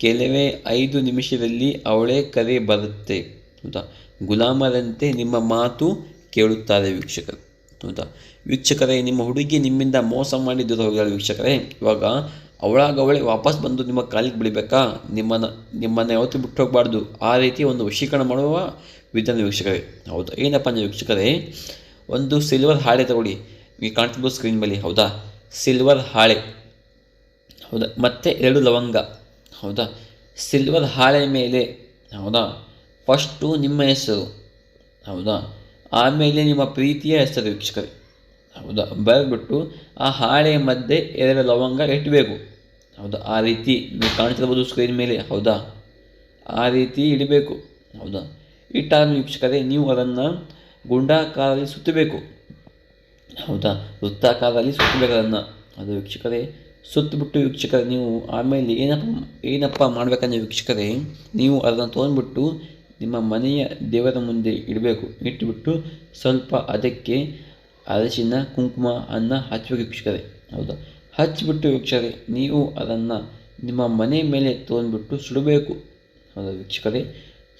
ಕೆಲವೇ ಐದು ನಿಮಿಷದಲ್ಲಿ ಅವಳೇ ಕರೆ ಬರುತ್ತೆ, ಹೌದಾ? ಗುಲಾಮರಂತೆ ನಿಮ್ಮ ಮಾತು ಕೇಳುತ್ತಾರೆ ವೀಕ್ಷಕರು, ಹೌದಾ? ವೀಕ್ಷಕರೇ, ನಿಮ್ಮ ಹುಡುಗಿ ನಿಮ್ಮಿಂದ ಮೋಸ ಮಾಡಿ ದೂರ ಹೋಗಿದ್ದಾಳೆ ವೀಕ್ಷಕರೇ, ಇವಾಗ ಅವಳಾಗ ಅವಳೇ ವಾಪಸ್ ಬಂದು ನಿಮ್ಮ ಕಾಲಿಗೆ ಬಿಡಬೇಕಾ ನಿಮ್ಮನ್ನು ನಿಮ್ಮನ್ನು ಯಾವತ್ತೂ ಬಿಟ್ಟು ಹೋಗಬಾರ್ದು ಆ ರೀತಿ ಒಂದು ವಶೀಕರಣ ಮಾಡುವ ವಿಧಾನ ವೀಕ್ಷಕರೇ. ಹೌದಾ? ಏನಪ್ಪ ಅಂದರೆ ವೀಕ್ಷಕರೇ, ಒಂದು ಸಿಲ್ವರ್ ಹಾಳೆ ತಗೊಳ್ಳಿ. ನೀವು ಕಾಣ್ತಿರ್ಬೋದು ಸ್ಕ್ರೀನ್ ಮೇಲೆ ಹೌದಾ? ಸಿಲ್ವರ್ ಹಾಳೆ, ಹೌದಾ? ಮತ್ತು ಎರಡು ಲವಂಗ. ಹೌದಾ? ಸಿಲ್ವರ್ ಹಾಳೆ ಮೇಲೆ, ಹೌದಾ? ಫಸ್ಟು ನಿಮ್ಮ ಹೆಸರು, ಹೌದಾ? ಆಮೇಲೆ ನಿಮ್ಮ ಪ್ರೀತಿಯ ಹೆಸರು ವೀಕ್ಷಕರೇ, ಹೌದಾ? ಬರೆದ್ಬಿಟ್ಟು ಆ ಹಾಳೆಯ ಮಧ್ಯೆ ಎರಡು ಲವಂಗ ಇಡಬೇಕು, ಹೌದಾ? ಆ ರೀತಿ ನೀವು ಕಾಣಿಸಿರ್ಬೋದು ಸ್ಕ್ರೀನ್ ಮೇಲೆ, ಹೌದಾ? ಆ ರೀತಿ ಇಡಬೇಕು, ಹೌದಾ? ಇಟ್ಟಾದ ವೀಕ್ಷಕರೇ, ನೀವು ಅದನ್ನು ಗುಂಡಾಕಾರದಲ್ಲಿ ಸುತ್ತಬೇಕು, ಹೌದಾ? ವೃತ್ತಾಕಾರದಲ್ಲಿ ಸುತ್ತಬೇಕು ಅದನ್ನು. ಅದು ವೀಕ್ಷಕರೇ ಸುತ್ತಬಿಟ್ಟು ವೀಕ್ಷಕರೇ ನೀವು ಆಮೇಲೆ ಏನಪ್ಪ ಏನಪ್ಪ ಮಾಡಬೇಕಂದ್ರೆ ವೀಕ್ಷಕರೇ, ನೀವು ಅದನ್ನು ತೊಗೊಂಡ್ಬಿಟ್ಟು ನಿಮ್ಮ ಮನೆಯ ದೇವರ ಮುಂದೆ ಇಡಬೇಕು. ಇಟ್ಟುಬಿಟ್ಟು ಸ್ವಲ್ಪ ಅದಕ್ಕೆ ಅರಶಿನ, ಕುಂಕುಮ, ಅನ್ನ ಹಚ್ಚಬೇಕು ವೀಕ್ಷಕರೇ. ಹೌದಾ? ಹಚ್ಚಿಬಿಟ್ಟು ವೀಕ್ಷಕರೇ, ನೀವು ಅದನ್ನು ನಿಮ್ಮ ಮನೆ ಮೇಲೆ ತೊಗೊಂಡ್ಬಿಟ್ಟು ಸುಡಬೇಕು. ಹೌದಾ ವೀಕ್ಷಕರೇ?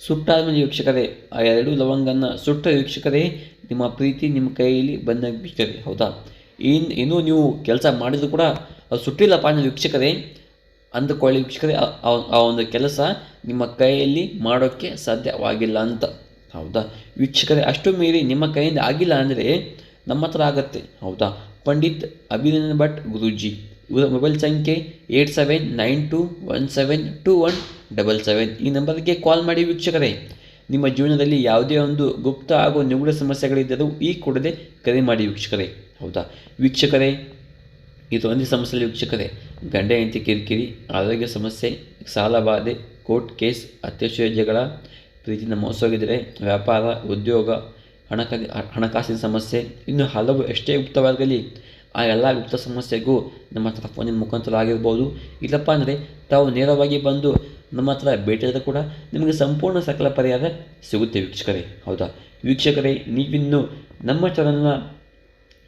ಸುಟ್ಟಾದ್ಮೇಲೆ ವೀಕ್ಷಕರೇ, ಆ ಎರಡು ಲವಂಗನ ಸುಟ್ಟ ವೀಕ್ಷಕರೇ, ನಿಮ್ಮ ಪ್ರೀತಿ ನಿಮ್ಮ ಕೈಯಲ್ಲಿ ಬಂದ ವೀಕ್ಷಕರೇ. ಹೌದಾ? ಇನ್ನು ಇನ್ನೂ ನೀವು ಕೆಲಸ ಮಾಡಿದ್ರು ಕೂಡ ಅದು ಸುಟ್ಟಿಲ್ಲಪ್ಪ ಅಂದರೆ ವೀಕ್ಷಕರೇ. ಅಂದುಕೊಳ್ಳಿ ವೀಕ್ಷಕರೇ ಆ- ಒಂದು ಕೆಲಸ ನಿಮ್ಮ ಕೈಯಲ್ಲಿ ಮಾಡೋಕ್ಕೆ ಸಾಧ್ಯವಾಗಿಲ್ಲ ಅಂತ. ಹೌದಾ? ವೀಕ್ಷಕರೇ, ಅಷ್ಟು ಮೀರಿ ನಿಮ್ಮ ಕೈಯಿಂದ ಆಗಿಲ್ಲ ಅಂದರೆ ನಮ್ಮ ಹತ್ರ ಆಗತ್ತೆ. ಹೌದಾ? ಪಂಡಿತ್ ಅಭಿನಂದನ್ ಭಟ್ ಗುರೂಜಿ. ಇವರ ಮೊಬೈಲ್ ಸಂಖ್ಯೆ eight seven nine two one seven two one double seven. ಈ ನಂಬರ್ಗೆ ಕಾಲ್ ಮಾಡಿ ವೀಕ್ಷಕರೇ. ನಿಮ್ಮ ಜೀವನದಲ್ಲಿ ಯಾವುದೇ ಒಂದು ಗುಪ್ತ ಹಾಗೂ ನಿಗೂಢ ಸಮಸ್ಯೆಗಳಿದ್ದರೂ ಈ ಕೂಡಲೇ ಕರೆ ಮಾಡಿ ವೀಕ್ಷಕರೇ. ಹೌದಾ? ವೀಕ್ಷಕರೇ, ಇದು ಒಂದು ಸಮಸ್ಯೆ ವೀಕ್ಷಕರೇ. ಗಂಡ ಹೆಂಡತಿ ಕಿರಿಕಿರಿ, ಆರೋಗ್ಯ ಸಮಸ್ಯೆ ಸಾಲಬಾಧೆ ಕೋರ್ಟ್ ಕೇಸ್ ಅತ್ಯಾಶಯ ಜಗಳ ಪ್ರೀತಿನ ಮೋಸವಾಗಿದ್ದರೆ ವ್ಯಾಪಾರ, ಉದ್ಯೋಗ, ಹಣಕ, ಹಣಕಾಸಿನ ಸಮಸ್ಯೆ, ಇನ್ನು ಹಲವು ಎಷ್ಟೇ ಗುಪ್ತವಾಗಲಿ ಆ ಎಲ್ಲ ಗುಪ್ತ ಸಮಸ್ಯೆಗೂ ನಮ್ಮ ಹತ್ರ ಫೋನಿನ ಮುಖಾಂತರ ಆಗಿರ್ಬೋದು. ಇಲ್ಲಪ್ಪ ಅಂದರೆ, ತಾವು ನೇರವಾಗಿ ಬಂದು ನಮ್ಮ ಹತ್ರ ಭೇಟಿಯಾದರೂ ಕೂಡ ನಿಮಗೆ ಸಂಪೂರ್ಣ ಸಕಲ ಪರಿಹಾರ ಸಿಗುತ್ತೆ ವೀಕ್ಷಕರೇ. ಹೌದಾ? ವೀಕ್ಷಕರೇ, ನೀವಿನ್ನು ನಮ್ಮ ಚಾನಲ್ನ